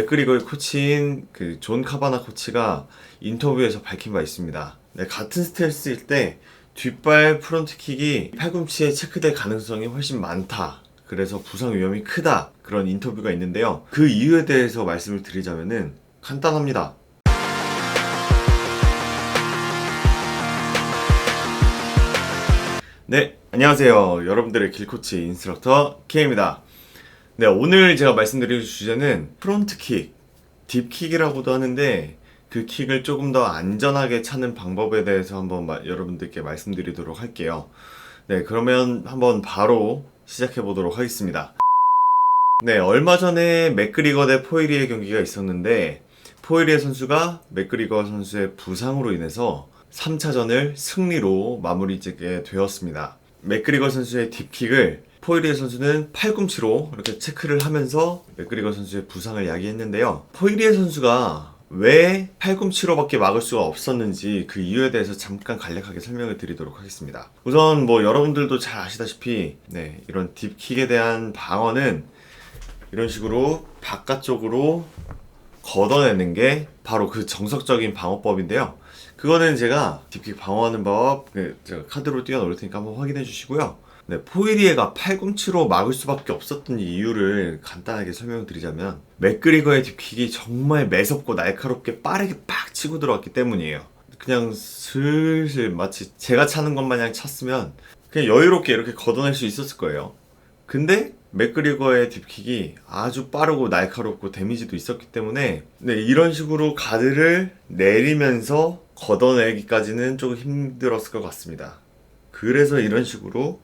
맥그리거의 코치인 그 존 카바나 코치가 인터뷰에서 밝힌 바 있습니다. 네, 같은 스텔스일 때 뒷발 프론트킥이 팔꿈치에 체크될 가능성이 훨씬 많다. 그래서 부상 위험이 크다. 그런 인터뷰가 있는데요. 그 이유에 대해서 말씀을 드리자면은 간단합니다. 네, 안녕하세요. 여러분들의 길코치 인스트럭터 K입니다. 네, 오늘 제가 말씀드릴 주제는 프론트킥, 딥킥이라고도 하는데 그 킥을 조금 더 안전하게 차는 방법에 대해서 한번 마- 여러분들께 말씀드리도록 할게요. 네, 그러면 한번 바로 시작해 보도록 하겠습니다. 네, 얼마 전에 맥그리거 대 포이리의 경기가 있었는데 포이리의 선수가 맥그리거 선수의 부상으로 인해서 3차전을 승리로 마무리 짓게 되었습니다. 맥그리거 선수의 딥킥을 포이리의 선수는 팔꿈치로 이렇게 체크를 하면서 맥그리거 선수의 부상을 야기했는데요. 포이리의 선수가 왜 팔꿈치로밖에 막을 수가 없었는지 그 이유에 대해서 잠깐 간략하게 설명을 드리도록 하겠습니다. 우선 뭐 여러분들도 잘 아시다시피 네, 이런 딥킥에 대한 방어는 이런 식으로 바깥쪽으로 걷어내는 게 바로 그 정석적인 방어법인데요. 그거는 제가 딥킥 방어하는 법 그, 제가 카드로 띄워놓을 테니까 한번 확인해 주시고요. 네, 포이리에가 팔꿈치로 막을 수밖에 없었던 이유를 간단하게 설명드리자면 맥그리거의 딥킥이 정말 매섭고 날카롭게 빠르게 빡 치고 들어왔기 때문이에요. 그냥 슬슬 마치 제가 차는 것 마냥 찼으면 그냥 여유롭게 이렇게 걷어낼 수 있었을 거예요. 근데 맥그리거의 딥킥이 아주 빠르고 날카롭고 데미지도 있었기 때문에 네, 이런 식으로 가드를 내리면서 걷어내기까지는 조금 힘들었을 것 같습니다. 그래서 이런 식으로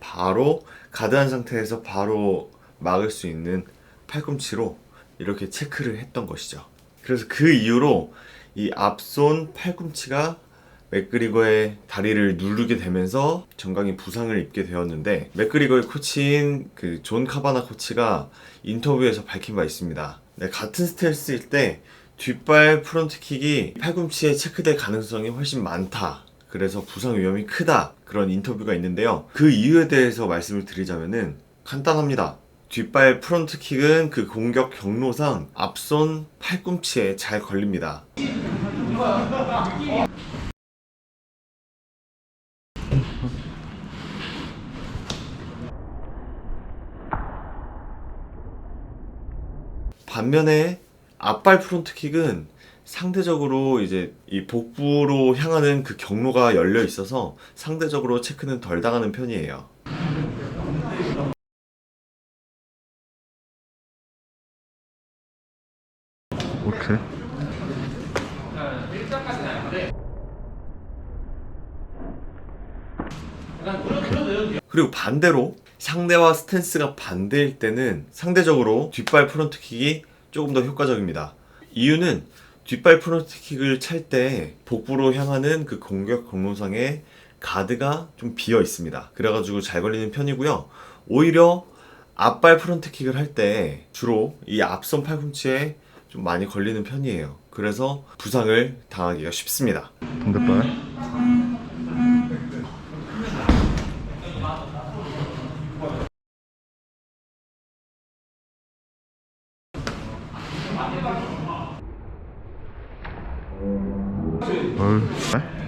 바로 가드한 상태에서 바로 막을 수 있는 팔꿈치로 이렇게 체크를 했던 것이죠. 그래서 그 이후로 이 앞손 팔꿈치가 맥그리거의 다리를 누르게 되면서 정강이 부상을 입게 되었는데 맥그리거의 코치인 그 존 카바나 코치가 인터뷰에서 밝힌 바 있습니다. 네, 같은 스텔스일 때 뒷발 프론트킥이 팔꿈치에 체크될 가능성이 훨씬 많다. 그래서 부상 위험이 크다. 그런 인터뷰가 있는데요. 그 이유에 대해서 말씀을 드리자면은 간단합니다. 뒷발 프론트킥은 그 공격 경로상 앞손 팔꿈치에 잘 걸립니다. 반면에 앞발 프론트킥은 상대적으로 이제 이 복부로 향하는 그 경로가 열려 있어서 상대적으로 체크는 덜 당하는 편이에요. 오케이. 그리고 반대로 상대와 스탠스가 반대일 때는 상대적으로 뒷발 프론트킥이 조금 더 효과적입니다. 이유는 뒷발 프론트킥을 찰 때 복부로 향하는 그 공격 경로상에 가드가 좀 비어 있습니다. 그래가지고 잘 걸리는 편이고요. 오히려 앞발 프론트킥을 할 때 주로 이 앞선 팔꿈치에 좀 많이 걸리는 편이에요. 그래서 부상을 당하기가 쉽습니다. 반대발. 네?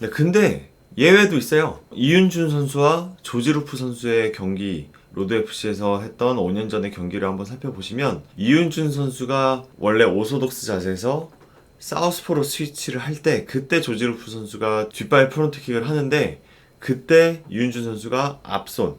네, 근데 예외도 있어요. 이윤준 선수와 조지루프 선수의 경기 로드 FC에서 했던 5년 전의 경기를 한번 살펴보시면 이윤준 선수가 원래 오소독스 자세에서 사우스포로 스위치를 할 때 그때 조지루프 선수가 뒷발 프론트킥을 하는데 그때 이윤준 선수가 앞손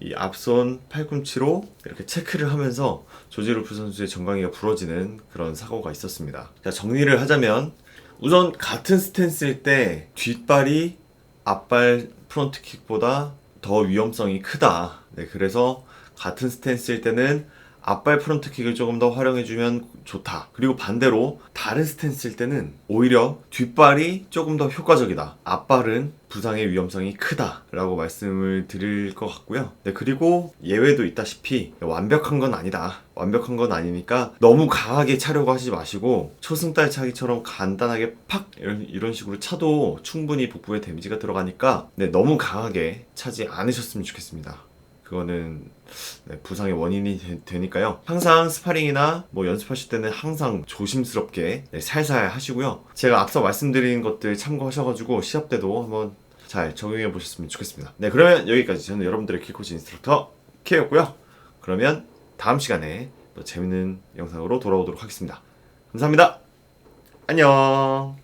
이 앞손 팔꿈치로 이렇게 체크를 하면서 조지루프 선수의 정강이가 부러지는 그런 사고가 있었습니다. 자, 정리를 하자면 우선 같은 스탠스일 때 뒷발이 앞발 프론트킥보다 더 위험성이 크다. 네, 그래서 같은 스탠스일 때는 앞발 프론트킥을 조금 더 활용해주면 좋다. 그리고 반대로 다른 스탠스일 때는 오히려 뒷발이 조금 더 효과적이다. 앞발은 부상의 위험성이 크다라고 말씀을 드릴 것 같고요. 네, 그리고 예외도 있다시피 완벽한 건 아니다. 완벽한 건 아니니까 너무 강하게 차려고 하지 마시고 초승달 차기처럼 간단하게 팍 이런, 식으로 차도 충분히 복부에 데미지가 들어가니까 네, 너무 강하게 차지 않으셨으면 좋겠습니다. 그거는 네, 부상의 원인이 되, 니까요 항상 스파링이나 뭐 연습하실 때는 항상 조심스럽게 네, 살살 하시고요. 제가 앞서 말씀드린 것들 참고하셔가지고 시합 때도 한번 잘 적용해 보셨으면 좋겠습니다. 네, 그러면 여기까지 저는 여러분들의 킬코치 인스트럭터 K였고요. 그러면 다음 시간에 또 재밌는 영상으로 돌아오도록 하겠습니다. 감사합니다. 안녕.